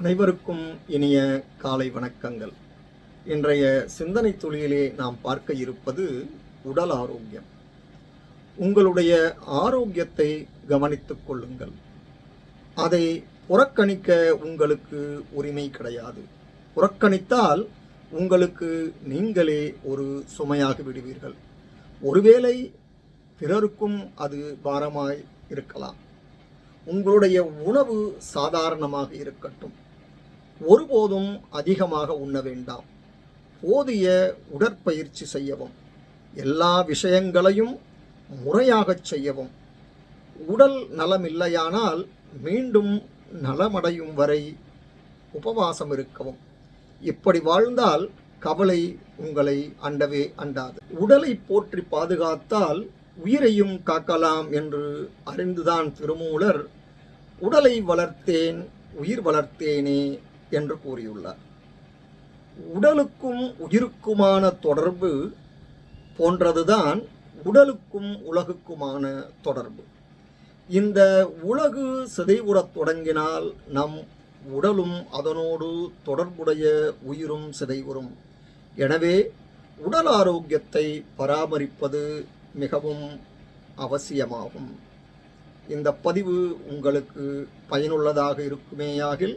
அனைவருக்கும் இனிய காலை வணக்கங்கள். இன்றைய சிந்தனை தொழிலே நாம் பார்க்க இருப்பது உடல் ஆரோக்கியம். உங்களுடைய ஆரோக்கியத்தை கவனித்துக் கொள்ளுங்கள். அதை புறக்கணிக்க உங்களுக்கு உரிமை கிடையாது. புறக்கணித்தால் உங்களுக்கு நீங்களே ஒரு சுமையாகி விடுவீர்கள். ஒருவேளை பிறருக்கும் அது பாரமாய் இருக்கலாம். உங்களுடைய உணவு சாதாரணமாக இருக்கட்டும். ஒருபோதும் அதிகமாக உண்ண வேண்டாம். போதிய உடற்பயிற்சி செய்யவும் எல்லா விஷயங்களையும் முறையாகச் செய்யவும். உடல் நலமில்லையானால் மீண்டும் நலமடையும் வரை உபவாசம் இருக்கவும். இப்படி வாழ்ந்தால் கவலை உங்களை அண்டவே அண்டாது. உடலை போற்றி பாதுகாத்தால் உயிரையும் காக்கலாம் என்று அறிந்துதான் திருமூலர் உடலை வளர்த்தேன் உயிர் வளர்த்தேனே என்று கூறியுள்ளார். உடலுக்கும் உயிருக்குமான தொடர்பு போன்றதுதான் உடலுக்கும் உலகுக்குமான தொடர்பு. இந்த உலகு சிதைவுறத் தொடங்கினால் நம் உடலும் அதனோடு தொடர்புடைய உயிரும் சிதைவுறும். எனவே உடல் ஆரோக்கியத்தை பராமரிப்பது மிகவும் அவசியமாகும். இந்த பதிவு உங்களுக்கு பயனுள்ளதாக இருக்குமேயாகில்